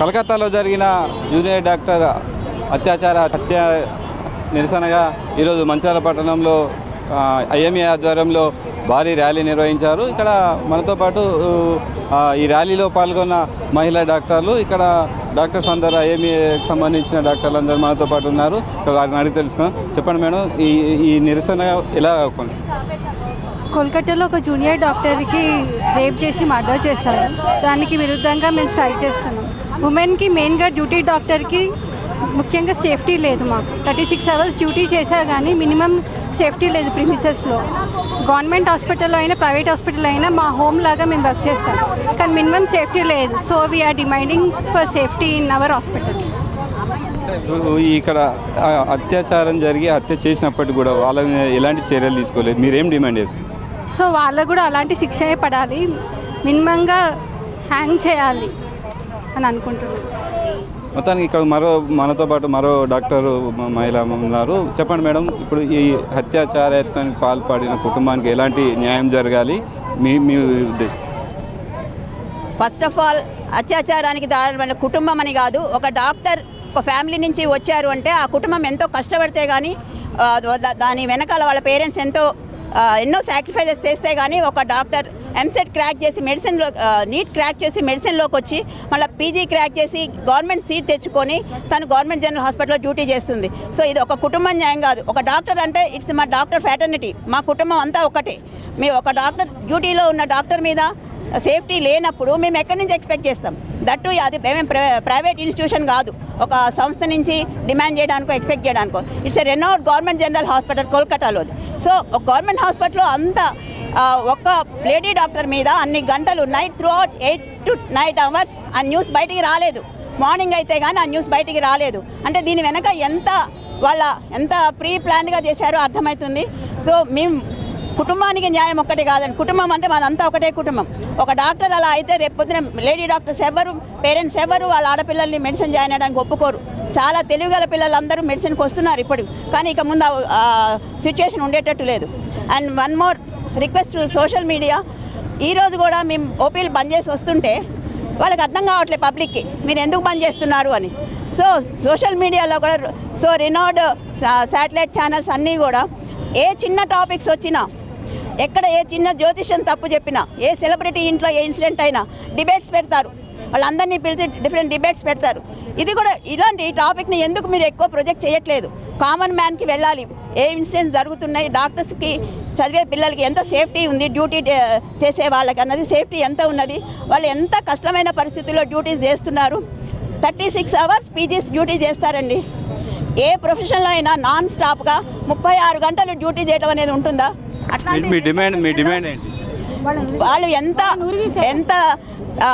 కలకత్తాలో జరిగిన junior doctor అత్యాచార హత్య నిరసనగా ఈరోజు మంచాల పట్టణంలో ఐఎంఏ ఆధ్వర్యంలో భారీ ర్యాలీ నిర్వహించారు. ఇక్కడ మనతో పాటు ఈ ర్యాలీలో పాల్గొన్న మహిళా డాక్టర్లు ఇక్కడ డాక్టర్స్ అందరూ ఐఎంఏకి సంబంధించిన డాక్టర్లు అందరూ మనతో పాటు ఉన్నారు. వారిని అడిగి తెలుసుకుందాం. చెప్పండి మేడం ఈ ఈ నిరసన ఎలా కొన- కోల్కతాలో ఒక జూనియర్ డాక్టర్కి రేప్ చేసి మర్డర్ చేశారు. దానికి విరుద్ధంగా మేము స్ట్రైక్ చేస్తున్నాం. ఉమెన్కి మెయిన్గా డ్యూటీ డాక్టర్కి ముఖ్యంగా సేఫ్టీ లేదు మాకు. థర్టీ సిక్స్ అవర్స్ డ్యూటీ చేశా కానీ మినిమం సేఫ్టీ లేదు ప్రిమిసెస్లో. గవర్నమెంట్ హాస్పిటల్లో అయినా ప్రైవేట్ హాస్పిటల్ అయినా మా హోమ్ లాగా మేము వర్క్ చేస్తాం. కానీ మినిమం సేఫ్టీ లేదు. So we are demanding for safety in our hospital ఇక్కడ అత్యాచారం జరిగి హత్య చేసినప్పటికీ కూడా వాళ్ళని ఎలాంటి చర్యలు తీసుకోలేదు. మీరేం డిమాండ్ చేస్తారు సో వాళ్ళకు కూడా అలాంటి శిక్షే పడాలి. మినిమంగా హ్యాంగ్ చేయాలి. అని అనుకుంటున్నాను. మొత్తానికి ఇక్కడ మరో మనతో పాటు మరో డాక్టర్ మహిళ ఉన్నారు. చెప్పండి మేడం ఇప్పుడు ఈ అత్యాచార యత్నానికి పాల్పడిన కుటుంబానికి ఎలాంటి న్యాయం జరగాలి? మీ మీ ఉద్దేశం. ఫస్ట్ ఆఫ్ ఆల్ అత్యాచారానికి దారుణ కుటుంబం అని కాదు ఒక డాక్టర్ ఒక ఫ్యామిలీ నుంచి వచ్చారు అంటే ఆ కుటుంబం ఎంతో కష్టపడితే కానీ దాని వెనకాల వాళ్ళ పేరెంట్స్ ఎంతో ఎన్నో సాక్రిఫైజెస్ చేస్తే కానీ ఒక డాక్టర్ ఎంసెట్ క్రాక్ చేసి మెడిసిన్లో నీట్ క్రాక్ చేసి మెడిసిన్లోకి వచ్చి మళ్ళీ పీజీ క్రాక్ చేసి గవర్నమెంట్ సీట్ తెచ్చుకొని తను గవర్నమెంట్ జనరల్ హాస్పిటల్లో డ్యూటీ చేస్తుంది. సో ఇది ఒక కుటుంబం న్యాయం కాదు. ఒక డాక్టర్ అంటే ఇట్స్ మా డాక్టర్ ఫ్యాటర్నిటీ మా కుటుంబం అంతా ఒకటే. మీ ఒక డాక్టర్ డ్యూటీలో ఉన్న డాక్టర్ మీద సేఫ్టీ లేనప్పుడు మేము ఎక్కడి నుంచి ఎక్స్పెక్ట్ చేస్తాం? దట్టు అది మేము ప్రైవేట్ ఇన్స్టిట్యూషన్ కాదు. ఒక సంస్థ నుంచి డిమాండ్ చేయడానికో ఎక్స్పెక్ట్ చేయడానికో. It's a renowned government general hospital కోల్కతాలో సో ఒక గవర్నమెంట్ హాస్పిటల్లో అంత ఒక్క లేడీ డాక్టర్ మీద అన్ని గంటలు night throughout eight to night hours ఆ న్యూస్ బయటికి రాలేదు. మార్నింగ్ అయితే కానీ ఆ న్యూస్ బయటికి రాలేదు. అంటే దీని వెనక ఎంత వాళ్ళ ఎంత ప్రీ ప్లాన్గా చేశారో అర్థమవుతుంది సో మేము కుటుంబానికి న్యాయం ఒక్కటే కాదండి. కుటుంబం అంటే మాదంతా ఒకటే కుటుంబం. ఒక డాక్టర్ అలా అయితే రేపు లేడీ డాక్టర్స్ ఎవరు పేరెంట్స్ ఎవరు వాళ్ళ ఆడపిల్లల్ని మెడిసిన్ జాయిన్ అవ్వడానికి ఒప్పుకోరు. చాలా తెలివిగల పిల్లలందరూ మెడిసిన్కి వస్తున్నారు ఇప్పుడు. కానీ ఇక ముందు ఆ సిచ్యుయేషన్ ఉండేటట్టు లేదు. And one more request social media. ఈరోజు కూడా మేము ఓపీలు బంద్ చేసి వస్తుంటే వాళ్ళకి అర్థం కావట్లేదు పబ్లిక్కి. మీరు ఎందుకు బంద్ చేస్తున్నారు అని. సో సోషల్ మీడియాలో కూడా సో రినోడ్ శాటిలైట్ ఛానల్స్ అన్నీ కూడా ఏ చిన్న టాపిక్స్ వచ్చినా ఎక్కడ ఏ చిన్న జ్యోతిష్యం తప్పు చెప్పినా ఏ సెలబ్రిటీ ఇంట్లో ఏ ఇన్సిడెంట్ అయినా డిబేట్స్ పెడతారు. వాళ్ళందరినీ పిలిచి డిఫరెంట్ డిబేట్స్ పెడతారు. ఇది కూడా ఇలాంటి టాపిక్ని ఎందుకు మీరు ఎక్కువ ప్రొజెక్ట్ చేయట్లేదు? కామన్ మ్యాన్కి వెళ్ళాలి. ఏ ఇన్సిడెంట్స్ జరుగుతున్నాయి? డాక్టర్స్కి చదివే పిల్లలకి ఎంత సేఫ్టీ ఉంది? డ్యూటీ చేసే వాళ్ళకి అన్నది సేఫ్టీ ఎంత ఉన్నది? వాళ్ళు ఎంత కష్టమైన పరిస్థితుల్లో డ్యూటీస్ చేస్తున్నారు? Thirty six hours PGs duty చేస్తారండి. ఏ ప్రొఫెషన్లో అయినా నాన్ స్టాప్గా ముప్పై ఆరు గంటలు డ్యూటీ చేయడం అనేది ఉంటుందా? మీ- డిమాండ్ మీ డిమాండ్ ఏంటి? వాళ్ళు ఎంత ఎంత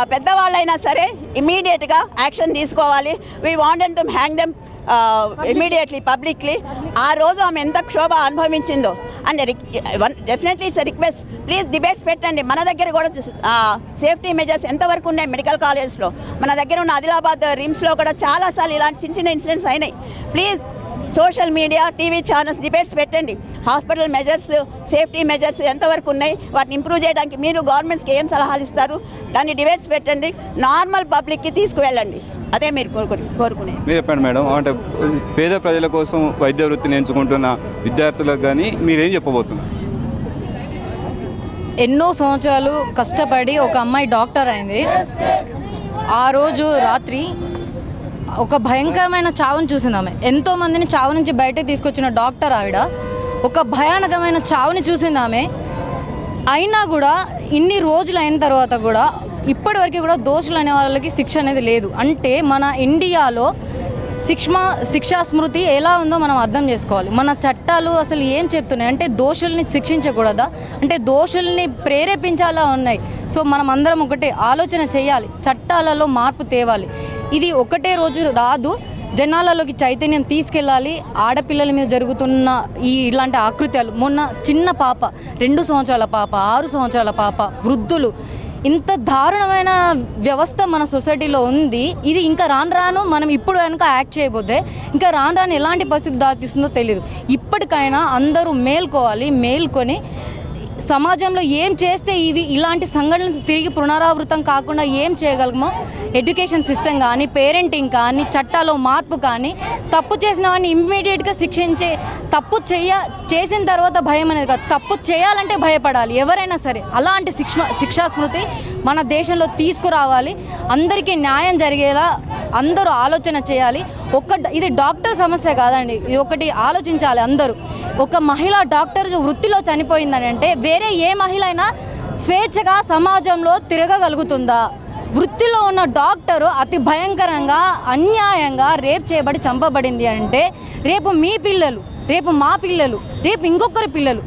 పెద్దవాళ్ళైనా సరే ఇమీడియట్గా యాక్షన్ తీసుకోవాలి. We want them hang them immediately publicly ఆ రోజు ఆమె ఎంత క్షోభ అనుభవించిందో. And definitely it's request please debates పెట్టండి. మన దగ్గర కూడా సేఫ్టీ మెజర్స్ ఎంతవరకు ఉన్నాయి మెడికల్ కాలేజ్లో మన దగ్గర ఉన్న ఆదిలాబాద్ రిమ్స్లో కూడా చాలాసార్లు ఇలాంటి చిన్న చిన్న ఇన్సిడెంట్స్ అయినాయి. Please social media TV channels debates పెట్టండి. హాస్పిటల్ మెజర్స్ సేఫ్టీ మెజర్స్ ఎంతవరకు ఉన్నాయి వాటిని ఇంప్రూవ్ చేయడానికి మీరు గవర్నమెంట్స్కి ఏం సలహాలు ఇస్తారు? దాన్ని డిబేట్స్ పెట్టండి నార్మల్ పబ్లిక్కి తీసుకువెళ్ళండి. అదే మీరు కోరుకు కోరుకునే మీరు చెప్పండి మేడం అంటే పేద ప్రజల కోసం వైద్య వృత్తిని ఎంచుకుంటున్న విద్యార్థులకు కానీ మీరేం చెప్పబోతున్నారు? ఎన్నో సంవత్సరాలు కష్టపడి ఒక అమ్మాయి డాక్టర్ అయింది. ఆ రోజు రాత్రి ఒక భయంకరమైన చావును చూసింది ఆమె ఎంతో మందిని చావు నుంచి బయటకు తీసుకొచ్చిన డాక్టర్ ఆవిడ ఒక భయానకమైన చావుని చూసింది ఆమె అయినా కూడా ఇన్ని రోజులు అయిన తర్వాత కూడా ఇప్పటివరకు కూడా దోషులు అనే వాళ్ళకి శిక్ష అనేది లేదు. అంటే మన ఇండియాలో శిక్ష శిక్షా స్మృతి ఎలా ఉందో మనం అర్థం చేసుకోవాలి. మన చట్టాలు అసలు ఏం చెప్తున్నాయి? అంటే దోషుల్ని శిక్షించకూడదా? అంటే దోషుల్ని ప్రేరేపించాలా ఉన్నాయి? సో మనం అందరం ఒకటే ఆలోచన చేయాలి. చట్టాలలో మార్పు తేవాలి. ఇది ఒకటే రోజు రాదు. జనాలలోకి చైతన్యం తీసుకెళ్ళాలి. ఆడపిల్లల మీద జరుగుతున్న ఈ ఇలాంటి ఆకృత్యాలు మొన్న చిన్న పాప రెండు సంవత్సరాల పాప ఆరు సంవత్సరాల పాప వృద్ధులు ఇంత దారుణమైన వ్యవస్థ మన సొసైటీలో ఉంది. ఇది ఇంకా రాను రాను మనం ఇప్పుడు కనుక యాక్ట్ చేయబోతే ఇంకా రాను రాను ఎలాంటి పరిస్థితి దాటిస్తుందో తెలియదు ఇప్పటికైనా అందరూ మేల్కోవాలి మేల్కొని సమాజంలో ఏం చేస్తే ఇవి ఇలాంటి సంఘటనలు తిరిగి పునరావృతం కాకుండా ఏం చేయగలమో? ఎడ్యుకేషన్ సిస్టమ్ కానీ పేరెంటింగ్ కానీ చట్టాలో మార్పు కానీ తప్పు చేసిన వాడిని ఇమ్మీడియట్గా శిక్షించే తప్పు చేయ చేసిన తర్వాత భయం అనేది కాదు. తప్పు చేయాలంటే భయపడాలి. ఎవరైనా సరే అలాంటి శిక్ష శిక్షా స్మృతి మన దేశంలో తీసుకురావాలి. అందరికీ న్యాయం జరిగేలా అందరూ ఆలోచన చేయాలి. ఒక్క ఇది డాక్టర్ సమస్య కాదండి. ఇది ఒకటి ఆలోచించాలి అందరూ. ఒక మహిళ డాక్టర్ వృత్తిలో చనిపోయిందని అంటే వేరే ఏ మహిళ అయినా స్వేచ్ఛగా సమాజంలో తిరగగలుగుతుందా? వృత్తిలో ఉన్న డాక్టరు అతి భయంకరంగా అన్యాయంగా రేప్ చేయబడి చంపబడింది అంటే రేపు మీ పిల్లలు రేపు మా పిల్లలు రేపు ఇంకొకరి పిల్లలు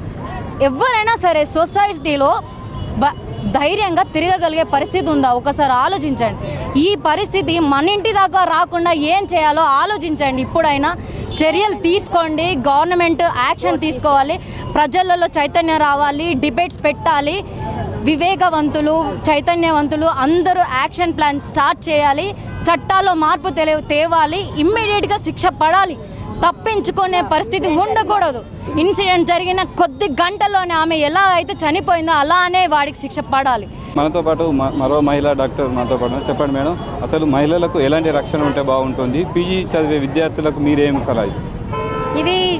ఎవరైనా సరే సొసైటీలో బ ధైర్యంగా తిరగగలిగే పరిస్థితి ఉందా? ఒకసారి ఆలోచించండి. ఈ పరిస్థితి మన ఇంటి దాకా రాకుండా ఏం చేయాలో ఆలోచించండి. ఇప్పుడైనా చర్యలు తీసుకోండి. గవర్నమెంట్ యాక్షన్ తీసుకోవాలి. ప్రజలలో చైతన్యం రావాలి. డిబేట్స్ పెట్టాలి. వివేకవంతులు చైతన్యవంతులు అందరూ యాక్షన్ ప్లాన్ స్టార్ట్ చేయాలి. చట్టాల్లో మార్పు తెలి తేవాలి. ఇమ్మీడియట్గా శిక్ష పడాలి. తప్పించుకునే పరిస్థితి ఉండకూడదు. ఇన్సిడెంట్ జరిగిన కొద్ది గంటల్లోనే ఆమె ఎలా అయితే చనిపోయిందో అలానే వాడికి శిక్ష పడాలి. మనతో పాటు మ- మరో మహిళా డాక్టర్ మనతో పాటు. చెప్పండి మేడం అసలు మహిళలకు ఎలాంటి రక్షణ ఉంటే బాగుంటుంది? పీజీ చదివే విద్యార్థులకు మీరేం సలహా? ఇది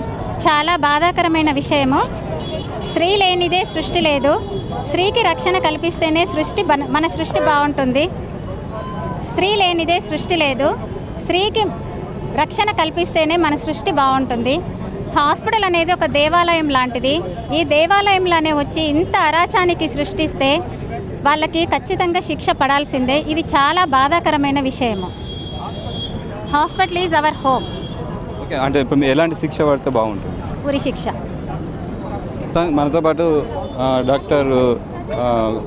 చాలా బాధాకరమైన విషయము. స్త్రీ లేనిదే సృష్టి లేదు. స్త్రీకి రక్షణ కల్పిస్తేనే సృష్టి మన సృష్టి బాగుంటుంది. స్త్రీ లేనిదే సృష్టి లేదు. స్త్రీకి రక్షణ కల్పిస్తేనే మన సృష్టి బాగుంటుంది. హాస్పిటల్ అనేది ఒక దేవాలయం లాంటిది. ఈ దేవాలయంలోనే వచ్చి ఇంత అరాచానికి సృష్టిస్తే వాళ్ళకి ఖచ్చితంగా శిక్ష పడాల్సిందే. ఇది చాలా బాధాకరమైన విషయము. Hospital is our home. Okay అంటే ఇప్పుడు ఎలాంటి శిక్ష పడితే బాగుంటుంది? ఉరి శిక్ష. మనతో పాటు డాక్టర్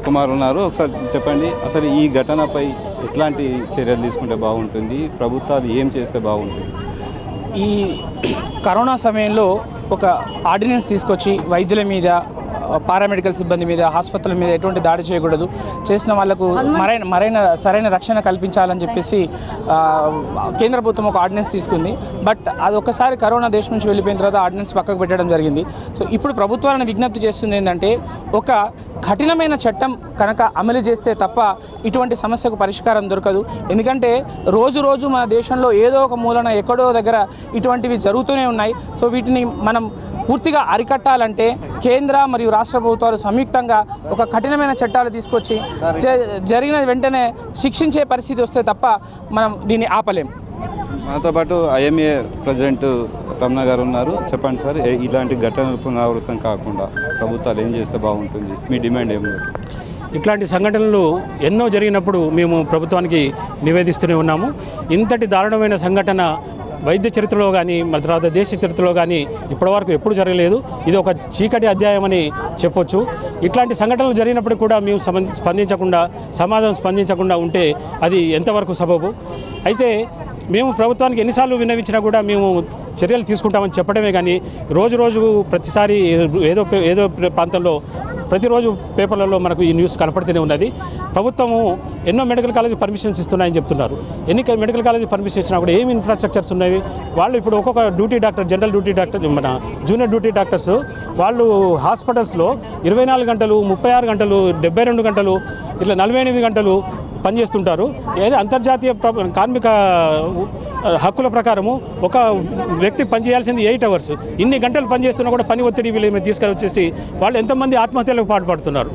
కుమార్ ఉన్నారు. ఒకసారి చెప్పండి అసలు ఈ ఘటనపై ఎట్లాంటి చర్యలు తీసుకుంటే బాగుంటుంది? ప్రభుత్వాలు ఏం చేస్తే బాగుంటుంది? ఈ కరోనా సమయంలో ఒక ఆర్డినెన్స్ తీసుకొచ్చి వైద్యుల మీద పారామెడికల్ సిబ్బంది మీద ఆసుపత్రుల మీద ఎటువంటి దాడి చేయకూడదు. చేసిన వాళ్ళకు మరైన మరైన సరైన రక్షణ కల్పించాలని చెప్పేసి కేంద్ర ప్రభుత్వం ఒక ఆర్డినెన్స్ తీసుకుంది. బట్ అది ఒకసారి కరోనా దేశం నుంచి వెళ్ళిపోయిన తర్వాత ఆర్డినెన్స్ పక్కకు పెట్టడం జరిగింది. సో ఇప్పుడు ప్రభుత్వాలను విజ్ఞప్తి చేస్తుంది ఏంటంటే ఒక కఠినమైన చట్టం కనుక అమలు చేస్తే తప్ప ఇటువంటి సమస్యకు పరిష్కారం దొరకదు. ఎందుకంటే రోజు రోజు మన దేశంలో ఏదో ఒక మూలన ఎక్కడో దగ్గర ఇటువంటివి జరుగుతూనే ఉన్నాయి. సో వీటిని మనం పూర్తిగా అరికట్టాలంటే కేంద్ర మరియు రాష్ట్ర ప్రభుత్వాలు సంయుక్తంగా ఒక కఠినమైన చట్టాలు తీసుకొచ్చి జ- జరిగిన వెంటనే శిక్షించే పరిస్థితి వస్తే తప్ప మనం దీన్ని ఆపలేం. మనతో పాటు ఐఎంఏ ప్రెసిడెంట్ రమణ గారు ఉన్నారు. చెప్పండి సార్ ఏ- ఇలాంటి ఘటనలు పునరావృతం కాకుండా ప్రభుత్వాలు ఏం చేస్తే బాగుంటుంది? మీ డిమాండ్ ఏమి ఇట్లాంటి సంఘటనలు ఎన్నో జరిగినప్పుడు మేము ప్రభుత్వానికి నివేదిస్తూనే ఉన్నాము. ఇంతటి దారుణమైన సంఘటన వైద్య చరిత్రలో కానీ మన తర్వాత దేశ చరిత్రలో కానీ ఇప్పటివరకు ఎప్పుడు జరగలేదు. ఇది ఒక చీకటి అధ్యాయం అని చెప్పొచ్చు. ఇట్లాంటి సంఘటనలు జరిగినప్పుడు కూడా మేము స్పందించకుండా సమాజం స్పందించకుండా ఉంటే అది ఎంతవరకు సబబు? అయితే మేము ప్రభుత్వానికి ఎన్నిసార్లు విన్నవించినా కూడా మేము చర్యలు తీసుకుంటామని చెప్పడమే కానీ రోజు రోజు ప్రతిసారి ఏదో ఏదో ప్రాంతంలో ప్రతిరోజు పేపర్లలో మనకు ఈ న్యూస్ కనపడుతూనే ఉన్నది. ప్రభుత్వము ఎన్నో మెడికల్ కాలేజ్ పర్మిషన్స్ ఇస్తున్నాయని చెప్తున్నారు. ఎన్ని మెడికల్ కాలేజ్ పర్మిషన్ ఇచ్చినా కూడా ఏమి ఇన్ఫ్రాస్ట్రక్చర్స్ ఉన్నాయి? వాళ్ళు ఇప్పుడు ఒక్కొక్క duty doctor general duty doctor మన జూనియర్ డ్యూటీ డాక్టర్స్ వాళ్ళు హాస్పిటల్స్లో ఇరవై నాలుగు గంటలు ముప్పై ఆరు గంటలు డెబ్బై రెండు గంటలు ఇట్లా నలభై ఎనిమిది గంటలు పనిచేస్తుంటారు. ఏదో అంతర్జాతీయ కార్మిక హక్కుల ప్రకారము ఒక వ్యక్తి పనిచేయాల్సింది ఎయిట్ అవర్స్. ఇన్ని గంటలు పనిచేస్తున్నా కూడా పని ఒత్తిడి వీళ్ళు తీసుకొని వచ్చేసి వాళ్ళు ఎంతమంది ఆత్మహత్యలు ఆత్మహత్యలకు పాటుపడుతున్నారు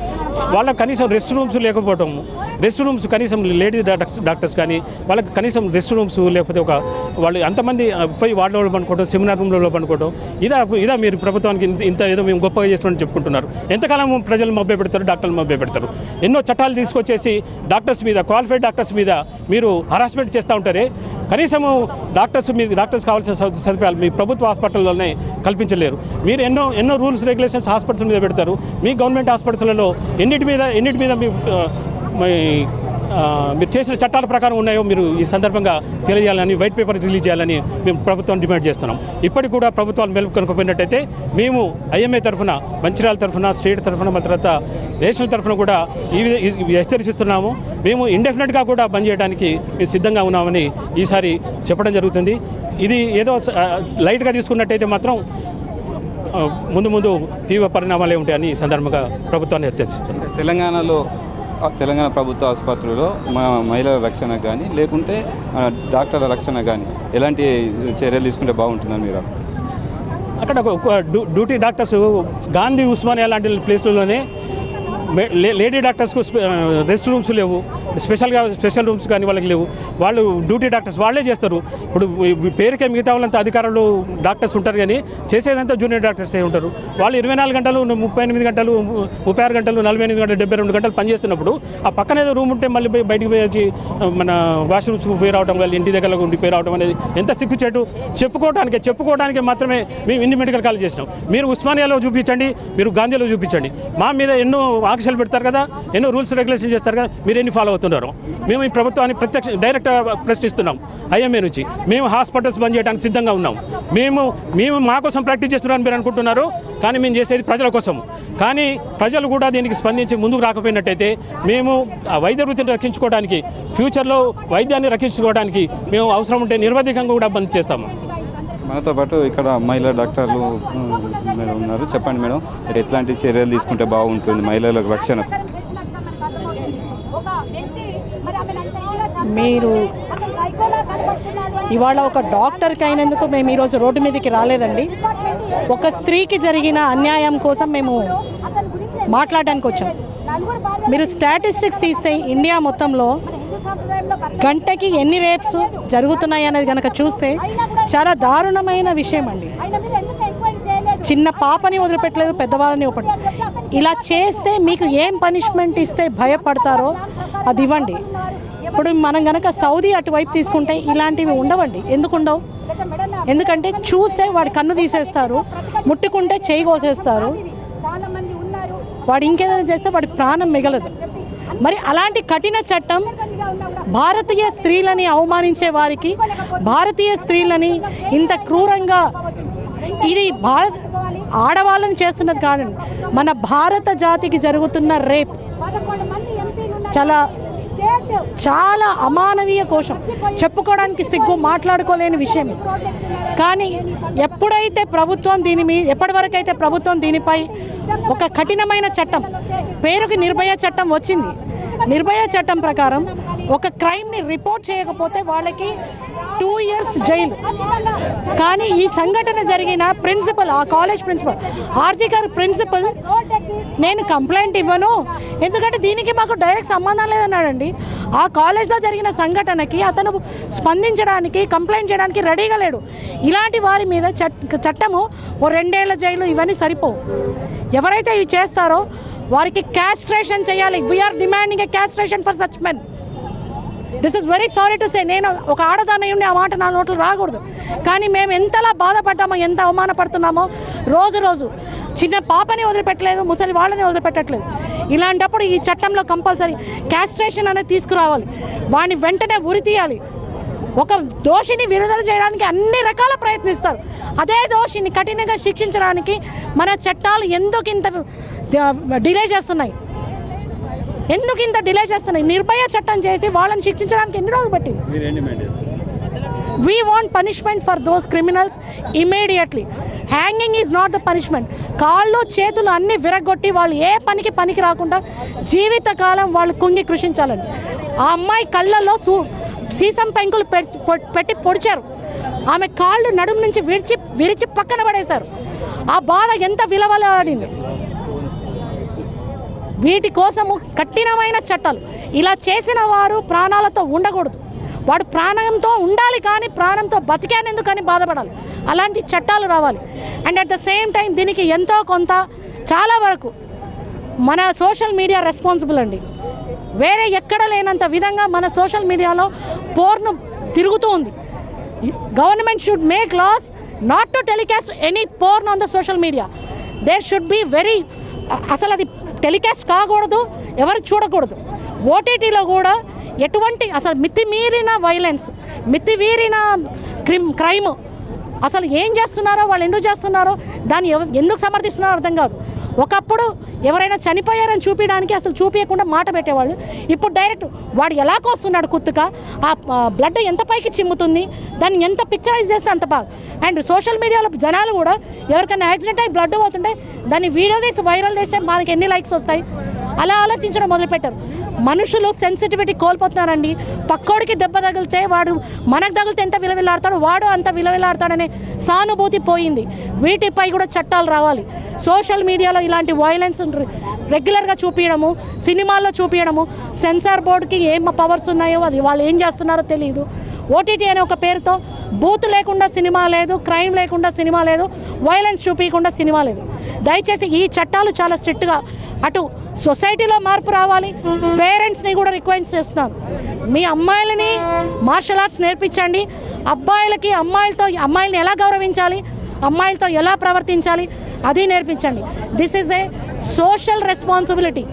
వాళ్ళకి కనీసం రెస్ట్ రూమ్స్ లేకపోవటం రెస్ట్ రూమ్స్ కనీసం లేడీస్ డాక్టర్స్ డాక్టర్స్ కానీ వాళ్ళకి కనీసం రెస్ట్ రూమ్స్ లేకపోతే ఒక వాళ్ళు అంతమంది పోయి వార్డులో పనుకోవడం సెమినార్ రూమ్లలో పనుకోవడం ఇదా ఇదా మీరు ప్రభుత్వానికి ఇంత- ఏదో మేము గొప్పగా చేస్తున్నామని చెప్పుకుంటున్నారు. ఎంతకాలం ప్రజలు మభ్య పెడతారు డాక్టర్లు మభ్య పెడతారు? ఎన్నో చట్టాలు తీసుకొచ్చేసి డాక్టర్స్ మీద క్వాలిఫైడ్ డాక్టర్స్ మీద మీరు హరాస్మెంట్ చేస్తూ ఉంటారే? కనీసము డాక్టర్స్ మీ డాక్టర్స్ కావాల్సిన సదు- సదుపాయాలు మీ ప్రభుత్వ హాస్పిటల్లోనే కల్పించలేరు. మీరు ఎన్నో ఎన్నో రూల్స్ రెగ్యులేషన్స్ హాస్పిటల్స్ మీద పెడతారు. మీ గవర్నమెంట్ గవర్నమెంట్ హాస్పిటల్స్లలో ఎన్నిటి మీద ఎన్నిటి మీద మీ మీ మీరు చేసిన చట్టాల ప్రకారం ఉన్నాయో మీరు ఈ సందర్భంగా తెలియజేయాలని వైట్ పేపర్ రిలీజ్ చేయాలని మేము ప్రభుత్వం డిమాండ్ చేస్తున్నాం. ఇప్పటికి కూడా ప్రభుత్వాలు మెలుపు కనుకపోయినట్టయితే మేము ఐఎంఏ తరఫున మంచిర్యాల తరఫున స్టేట్ తరఫున మన తర్వాత నేషనల్ తరఫున కూడా ఈ హెచ్చరిస్తున్నాము. మేము ఇండెఫినెట్గా కూడా బంద్ చేయడానికి మేము సిద్ధంగా ఉన్నామని ఈసారి చెప్పడం జరుగుతుంది. ఇది ఏదో లైట్గా తీసుకున్నట్టయితే మాత్రం ముందు ముందు తీవ్ర పరిణామాలు ఉంటాయని ఈ సందర్భంగా ప్రభుత్వాన్ని హెచ్చరిస్తున్నాం. తెలంగాణలో తెలంగాణ ప్రభుత్వ ఆసుపత్రిలో మా మహిళల రక్షణ కానీ లేకుంటే డాక్టర్ల రక్షణ కానీ ఎలాంటి చర్యలు తీసుకుంటే బాగుంటుందని మీరు అక్కడ డ్యూటీ డాక్టర్స్ గాంధీ ఉస్మానియా లాంటి ప్లేస్లలోనే లేడీ డాక్టర్స్కు రెస్ట్ రూమ్స్ లేవు. స్పెషల్గా స్పెషల్ రూమ్స్ కానీ వాళ్ళకి లేవు. వాళ్ళు డ్యూటీ డాక్టర్స్ వాళ్ళే చేస్తారు. ఇప్పుడు పేరుకే మిగతా వాళ్ళంతా అధికారులు డాక్టర్స్ ఉంటారు కానీ చేసేదంతా జూనియర్ డాక్టర్స్ ఉంటారు. వాళ్ళు ఇరవై నాలుగు గంటలు ముప్పై ఎనిమిది గంటలు ముప్పై ఆరు గంటలు నలభై ఎనిమిది గంటలు డెబ్బై రెండు గంటలు పనిచేస్తున్నప్పుడు ఆ పక్కన ఏదో రూమ్ ఉంటే మళ్ళీ పోయి బయటికి పోయి వచ్చి మన వాష్రూమ్స్ పోయి రావడం కానీ ఇంటి దగ్గర ఉండి పోయి రావడం అనేది ఎంత సిగ్గుచేటు. చెప్పుకోవడానికి చెప్పుకోవడానికి మాత్రమే మేము ఇన్ని మెడికల్ కాలేజ్ చేసినాం. మీరు ఉస్మానియాలో చూపించండి మీరు గాంధీలో చూపించండి. మా మీద ఎన్నో ఆంక్షలు పెడతారు కదా ఎన్నో రూల్స్ రెగ్యులేషన్ చేస్తారు కదా మీరు ఎన్ని ఫాలో అవుతున్నారు? మేము ఈ ప్రభుత్వాన్ని ప్రత్యక్ష డైరెక్ట్ ప్రశ్నిస్తున్నాం ఐఎంఏ నుంచి. మేము హాస్పిటల్స్ బంద్ చేయడానికి సిద్ధంగా ఉన్నాం. మేము మేము మా కోసం ప్రాక్టీస్ చేస్తున్నారని మీరు అనుకుంటున్నారు కానీ మేము చేసేది ప్రజల కోసం. కానీ ప్రజలు కూడా దీనికి స్పందించి ముందుకు రాకపోయినట్టయితే మేము ఆ వైద్య వృత్తిని రక్షించుకోవడానికి ఫ్యూచర్లో వైద్యాన్ని రక్షించుకోవడానికి మేము అవసరం ఉంటే నిర్వధికంగా కూడా బంద్ చేస్తాము. మనతో పాటు ఇక్కడ మహిళా డాక్టర్లు మేడం ఉన్నారు. చెప్పండి మేడం ఎట్లాంటి చర్యలు తీసుకుంటే బాగుంటుంది మహిళలకు రక్షణ మీరు ఇవాళ ఒక డాక్టర్కి అయినందుకు మేము ఈరోజు రోడ్డు మీదకి రాలేదండి. ఒక స్త్రీకి జరిగిన అన్యాయం కోసం మేము మాట్లాడడానికి వచ్చాం. మీరు స్టాటిస్టిక్స్ తీస్తే ఇండియా మొత్తంలో గంటకి ఎన్ని రేప్స్ జరుగుతున్నాయి అనేది కనుక చూస్తే చాలా దారుణమైన విషయం అండి. చిన్న పాపని వదిలిపెట్టలేదు పెద్దవాళ్ళని ఇలా చేస్తే మీకు ఏం పనిష్మెంట్ ఇస్తే భయపడతారో అది ఇవ్వండి. ఇప్పుడు మనం గనక సౌదీ అటువైపు తీసుకుంటే ఇలాంటివి ఉండవండి. ఎందుకు ఉండవు? ఎందుకంటే చూస్తే వాడి కన్ను తీసేస్తారు ముట్టుకుంటే చేయి కోసేస్తారు. వాడు ఇంకేదైనా చేస్తే వాడి ప్రాణం మిగలదు. మరి అలాంటి కఠిన చట్టం భారతీయ స్త్రీలని అవమానించే వారికి భారతీయ స్త్రీలని ఇంత క్రూరంగా ఇది భారత్ ఆడవాళ్ళని చేస్తున్నది కాదండి మన భారత జాతికి జరుగుతున్న రేప్ చాలా చాలా అమానవీయ కోశం. చెప్పుకోవడానికి సిగ్గు మాట్లాడుకోలేని విషయం. కానీ ఎప్పుడైతే ప్రభుత్వం దీని మీ ఎప్పటివరకైతే ప్రభుత్వం దీనిపై ఒక కఠినమైన చట్టం పేరుకి నిర్భయ చట్టం వచ్చింది నిర్భయ చట్టం ప్రకారం ఒక క్రైమ్ని రిపోర్ట్ చేయకపోతే వాళ్ళకి టూ ఇయర్స్ జైలు కానీ ఈ సంఘటన జరిగిన ప్రిన్సిపల్ ఆ కాలేజ్ ప్రిన్సిపల్ ఆర్జీ గారు ప్రిన్సిపల్ నేను కంప్లైంట్ ఇవ్వను. ఎందుకంటే దీనికి మాకు డైరెక్ట్ సంబంధం లేదన్నాడండి. ఆ కాలేజ్లో జరిగిన సంఘటనకి అతను స్పందించడానికి కంప్లైంట్ చేయడానికి రెడీగా లేడు. ఇలాంటి వారి మీద చట్ చట్టము ఓ రెండేళ్ళ జైలు ఇవన్నీ సరిపోవు. ఎవరైతే ఇవి చేస్తారో వారికి క్యాస్ట్రేషన్ చేయాలి. We are demanding a castration for such men this is very sorry to say నేను ఒక ఆడదాన్ని ఉండి ఆ మాట నా నోట్లు రాకూడదు. కానీ మేము ఎంతలా బాధపడ్డామో ఎంత అవమానపడుతున్నామో రోజు రోజు చిన్న పాపని వదిలిపెట్టలేదు ముసలి వాళ్ళని వదిలిపెట్టట్లేదు. ఇలాంటప్పుడు ఈ చట్టంలో కంపల్సరీ క్యాస్ట్రేషన్ అనేది తీసుకురావాలి. వాడిని వెంటనే ఉరి తీయాలి. ఒక దోషిని విడుదల చేయడానికి అన్ని రకాల ప్రయత్నిస్తారు. అదే దోషిని కఠినంగా శిక్షించడానికి మన చట్టాలు ఎందుకు ఇంత డిలే చేస్తున్నాయి? ఎందుకు ఇంత డిలే చేస్తున్నాయి? నిర్భయ చట్టం చేసి వాళ్ళని శిక్షించడానికి ఎన్ని రోజులు పట్టింది? We want punishment for those criminals immediately hanging is not the punishment కాళ్ళు చేతులు అన్నీ విరగొట్టి వాళ్ళు ఏ పనికి పనికి రాకుండా జీవితకాలం వాళ్ళు కుంగి కృషించాలండి ఆ అమ్మాయి కళ్ళల్లో సూ సీసం పెంకులు పెట్టి పొడిచారు. ఆమె కాళ్ళు నడుము నుంచి విడిచి విరిచి పక్కన పడేశారు. ఆ బాధ ఎంత విలవలాడింది? వీటి కోసము కఠినమైన చట్టాలు. ఇలా చేసిన వారు ప్రాణాలతో ఉండకూడదు. వాడు ప్రాణంతో ఉండాలి కానీ ప్రాణంతో బతికానెందుకని బాధపడాలి? అలాంటి చట్టాలు రావాలి. And at the same time దీనికి ఎంతో కొంత చాలా వరకు మన సోషల్ మీడియా రెస్పాన్సిబుల్ అండి. వేరే ఎక్కడ లేనంత విధంగా మన సోషల్ మీడియాలో పోర్ను తిరుగుతూ ఉంది. Government should make laws not to telecast any porn on the social media. There should be very అసలు అది టెలికాస్ట్ కాకూడదు ఎవరు చూడకూడదు. ఓటీటీలో కూడా ఎటువంటి అసలు మితిమీరిన వైలెన్స్ మితిమీరిన క్రిమ్ క్రైమ్ అసలు ఏం చేస్తున్నారో వాళ్ళు ఎందుకు చేస్తున్నారో దాన్ని ఎందుకు సమర్థిస్తున్నారో అర్థం కాదు. ఒకప్పుడు ఎవరైనా చనిపోయారని చూపించడానికి అసలు చూపించకుండా మాట పెట్టేవాళ్ళు. ఇప్పుడు డైరెక్ట్ వాడు ఎలా కోస్తున్నాడు కుత్తుక? ఆ బ్లడ్ ఎంత పైకి చిమ్ముతుంది? దాన్ని ఎంత పిక్చరైజ్ చేస్తే అంత బాగా? అండ్ సోషల్ మీడియాలో జనాలు కూడా ఎవరికైనా యాక్సిడెంట్ అయ్యి బ్లడ్ పోతుంటే దాన్ని వీడియో తీసి వైరల్ చేస్తే మనకి ఎన్ని లైక్స్ వస్తాయి? అలా ఆలోచించడం మొదలుపెట్టారు. మనుషులు సెన్సిటివిటీ కోల్పోతున్నారండి. పక్కోడికి దెబ్బ తగిలితే వాడు మనకు తగిలితే ఎంత విలవిల్లాడతాడు వాడు అంత విలవిల్లాడతాడనే సానుభూతి పోయింది. వీటిపై కూడా చట్టాలు రావాలి. సోషల్ మీడియాలో ఇలాంటి వైలెన్స్ రెగ్యులర్గా చూపించడము సినిమాల్లో చూపించడము సెన్సార్ బోర్డుకి ఏం పవర్స్ ఉన్నాయో అది వాళ్ళు ఏం చేస్తున్నారో తెలియదు ఓటీటీ అనే ఒక పేరుతో బూత్ లేకుండా సినిమా లేదు క్రైమ్ లేకుండా సినిమా లేదు వైలెన్స్ చూపించకుండా సినిమా లేదు. దయచేసి ఈ చట్టాలు చాలా స్ట్రిక్ట్గా అటు సొసైటీలో మార్పు రావాలి పేరెంట్స్ని కూడా రిక్వెస్ట్ చేస్తున్నాను మీ అమ్మాయిలని మార్షల్ ఆర్ట్స్ నేర్పించండి. అబ్బాయిలకి అమ్మాయిలతో అమ్మాయిల్ని ఎలా గౌరవించాలి అమ్మాయిలతో ఎలా ప్రవర్తించాలి అది నేర్పించండి. This is a social responsibility.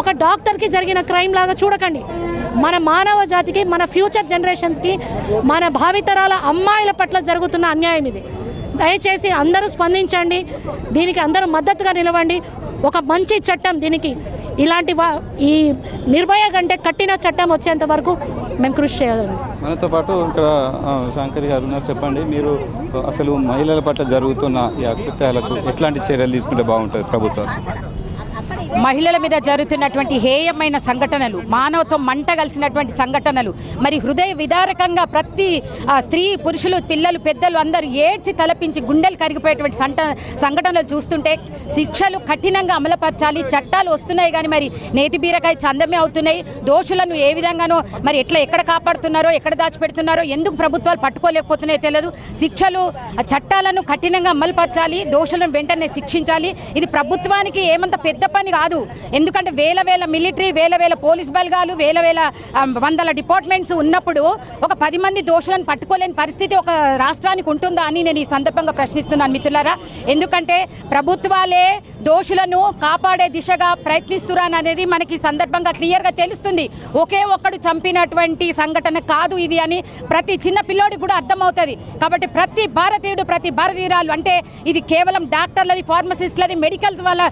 ఒక డాక్టర్కి జరిగిన క్రైమ్ లాగా చూడకండి. మన మానవ జాతికి మన ఫ్యూచర్ జనరేషన్స్కి మన భావితరాల అమ్మాయిల పట్ల జరుగుతున్న అన్యాయం ఇది. దయచేసి అందరూ స్పందించండి. దీనికి అందరూ మద్దతుగా నిలవండి. ఒక మంచి చట్టం దీనికి. ఇలాంటి వా ఈ నిర్భయ కంటే కట్టిన చట్టం వచ్చేంత వరకు మేము కృషి చేయాలి. మనతో పాటు ఇక్కడ శంకర్ గారు ఉన్నారు. చెప్పండి మీరు అసలు మహిళల పట్ల జరుగుతున్న ఈ అకృత్యాలకు ఎట్లాంటి చర్యలు తీసుకుంటే బాగుంటుంది ప్రభుత్వం? మహిళల మీద జరుగుతున్నటువంటి హేయమైన సంఘటనలు మానవత్వం మంట కలిసినటువంటి సంఘటనలు మరి హృదయ విదారకంగా ప్రతి స్త్రీ పురుషులు పిల్లలు పెద్దలు అందరూ ఏడ్చి తలపించి గుండెలు కరిగిపోయేటువంటి సంట సంఘటనలు చూస్తుంటే శిక్షలు కఠినంగా అమలుపరచాలి చట్టాలు వస్తున్నాయి కానీ మరి నేతి బీరకాయ చందమే అవుతున్నాయి. దోషులను ఏ విధంగానో మరి ఎట్లా ఎక్కడ కాపాడుతున్నారో ఎక్కడ దాచిపెడుతున్నారో ఎందుకు ప్రభుత్వాలు పట్టుకోలేకపోతున్నాయో తెలియదు. శిక్షలు చట్టాలను కఠినంగా అమలుపరచాలి దోషులను వెంటనే శిక్షించాలి. ఇది ప్రభుత్వానికి ఏమంత పెద్ద పని కాదు. ఎందుకంటే వేల వేల మిలిటరీ వేల వేల పోలీస్ బలగాలు వేల వేల వందల డిపార్ట్మెంట్స్ ఉన్నప్పుడు ఒక పది మంది దోషులను పట్టుకోలేని పరిస్థితి ఒక రాష్ట్రానికి ఉంటుందా అని నేను ఈ సందర్భంగా ప్రశ్నిస్తున్నాను మిత్రులారా. ఎందుకంటే ప్రభుత్వాలే దోషులను కాపాడే దిశగా ప్రయత్నిస్తున్నారు అనేది మనకి సందర్భంగా క్లియర్గా తెలుస్తుంది. ఒకే ఒక్కడు చంపినటువంటి సంఘటన కాదు ఇది అని ప్రతి చిన్న పిల్లోడికి కూడా అర్థమవుతుంది. కాబట్టి ప్రతి భారతీయుడు ప్రతి భారతీయురాలు అంటే ఇది కేవలం డాక్టర్లది ఫార్మసిస్ట్లది మెడికల్స్ వాళ్ళ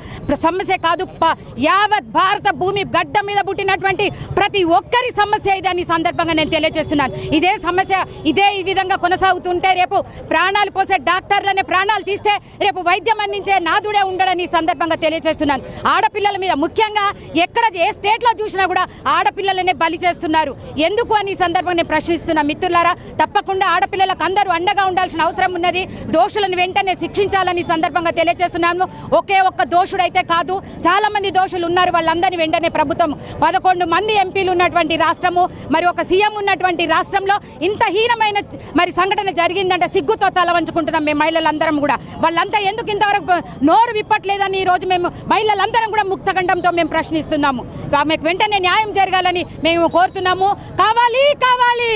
సమస్య కాదు. తప్ప యావత్ భారత భూమి గడ్డ మీద పుట్టినటువంటి ప్రతి ఒక్కరి సమస్య ఇది అని సందర్భంగా నేను తెలియజేస్తున్నాను. ఇదే సమస్య ఇదే ఈ విధంగా కొనసాగుతుంటే రేపు ప్రాణాలు పోసే డాక్టర్లనే ప్రాణాలు తీస్తే రేపు వైద్యం అందించే నాదుడే ఉండడని సందర్భంగా తెలియజేస్తున్నాను. ఆడపిల్లల మీద ముఖ్యంగా ఎక్కడ ఏ స్టేట్లో చూసినా కూడా ఆడపిల్లలనే బలి చేస్తున్నారు. ఎందుకు అని సందర్భంగా నేను ప్రశ్నిస్తున్నా మిత్రులారా తప్పకుండా ఆడపిల్లలకు అందరూ అండగా ఉండాల్సిన అవసరం ఉన్నది. దోషులను వెంటనే శిక్షించాలని సందర్భంగా తెలియజేస్తున్నాను. ఒకే ఒక్క దోషుడైతే కాదు చాలా మంది దోషులు ఉన్నారు. వాళ్ళందరినీ వెంటనే ప్రభుత్వం పదకొండు మంది ఎంపీలు ఉన్నటువంటి రాష్ట్రము మరి ఒక సీఎం ఉన్నటువంటి రాష్ట్రంలో ఇంత హీనమైన మరి సంఘటన జరిగిందంటే సిగ్గుతో తల వంచుకుంటున్నాం మేము మహిళలందరం కూడా. వాళ్ళంతా ఎందుకు ఇంతవరకు నోరు విప్పట్లేదని ఈ రోజు మేము మహిళలందరం కూడా ముక్తకంఠంతో మేము ప్రశ్నిస్తున్నాము. ఆమెకు వెంటనే న్యాయం జరగాలని మేము కోరుతున్నాము. కావాలి కావాలి!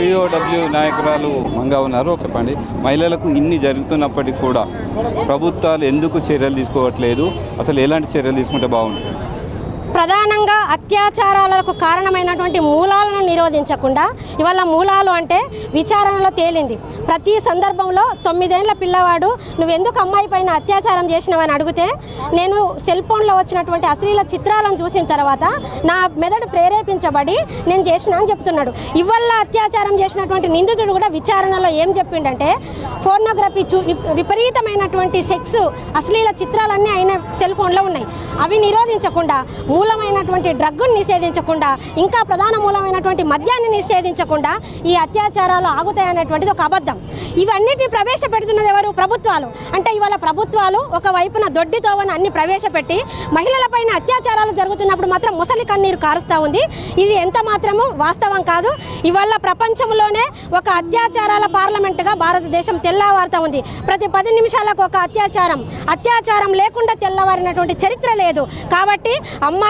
పిఓడబ్ల్యూ నాయకురాలు మంగా ఉన్నారు. చెప్పండి మహిళలకు ఇన్ని జరుగుతున్నప్పటికీ కూడా ప్రభుత్వాలు ఎందుకు చర్యలు తీసుకోవట్లేదు. అసలు ఎలాంటి చర్యలు తీసుకుంటే బాగుంటుంది? ప్రధానంగా అత్యాచారాలకు కారణమైనటువంటి మూలాలను నిరోధించకుండా ఇవాళ మూలాలు అంటే విచారణలో తేలింది. ప్రతి సందర్భంలో తొమ్మిదేళ్ళ పిల్లవాడు నువ్వెందుకు అమ్మాయి పైన అత్యాచారం చేసినావని అడిగితే నేను సెల్ ఫోన్లో వచ్చినటువంటి అశ్లీల చిత్రాలను చూసిన తర్వాత నా మెదడు ప్రేరేపించబడి నేను చేసిన అని చెప్తున్నాడు. ఇవాళ అత్యాచారం చేసినటువంటి నిందితుడు కూడా విచారణలో ఏం చెప్పిండంటే ఫోర్నోగ్రఫీ చూ విపరీతమైనటువంటి సెక్స్ అశ్లీల చిత్రాలన్నీ ఆయన సెల్ ఫోన్లో ఉన్నాయి. అవి నిరోధించకుండా మూలమైనటువంటి డ్రగ్గును నిషేధించకుండా ఇంకా ప్రధాన మూలమైనటువంటి మద్యాన్ని నిషేధించకుండా ఈ అత్యాచారాలు ఆగుతాయనేటువంటిది ఒక అబద్ధం. ఇవన్నిటిని ప్రవేశపెడుతున్నది ఎవరు? ప్రభుత్వాలు. అంటే ఇవాళ ప్రభుత్వాలు ఒక వైపున దొడ్డితోవని అన్ని ప్రవేశపెట్టి మహిళలపైన అత్యాచారాలు జరుగుతున్నప్పుడు మాత్రం ముసలి కన్నీరు కారుస్తూ ఉంది. ఇది ఎంత మాత్రము? వాస్తవం కాదు. ఇవాళ ప్రపంచంలోనే ఒక అత్యాచారాల పార్లమెంటుగా భారతదేశం తెల్లవారుతూ ఉంది. ప్రతి పది నిమిషాలకు ఒక అత్యాచారం. అత్యాచారం లేకుండా తెల్లవారినటువంటి చరిత్ర లేదు. కాబట్టి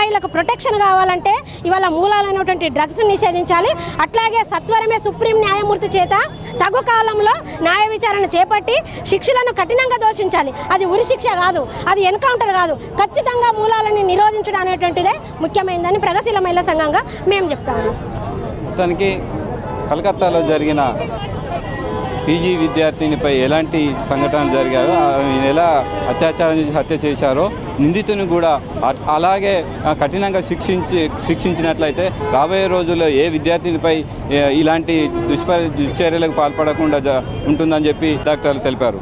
అమ్మాయిలకు ప్రొటెక్షన్ కావాలంటే ఇవాళ మూలాలైనటువంటి డ్రగ్స్ నిషేధించాలి. అట్లాగే సత్వరమే సుప్రీం న్యాయమూర్తి చేత తగు కాలంలో న్యాయ విచారణ చేపట్టి శిక్షలను కఠినంగా దోషించాలి. అది ఉరి శిక్ష కాదు అది ఎన్కౌంటర్ కాదు. ఖచ్చితంగా మూలాలని నిరోధించడం అనేటువంటిదే ముఖ్యమైనదని ప్రగశీల మహిళా సంఘంగా మేము చెప్తాము. మొత్తానికి కలకత్తాలో జరిగిన పీజీ విద్యార్థినిపై ఎలాంటి సంఘటనలు జరిగాయో ఆమెను ఎలా అత్యాచారం చేసి హత్య చేశారో నిందితుని కూడా అట్- అలాగే కఠినంగా శిక్షించి శిక్షించినట్లయితే రాబోయే రోజుల్లో ఏ విద్యార్థినిపై ఇలాంటి దుష్పరి దుశ్చర్యలకు పాల్పడకుండా జ- ఉంటుందని చెప్పి డాక్టర్లు తెలిపారు.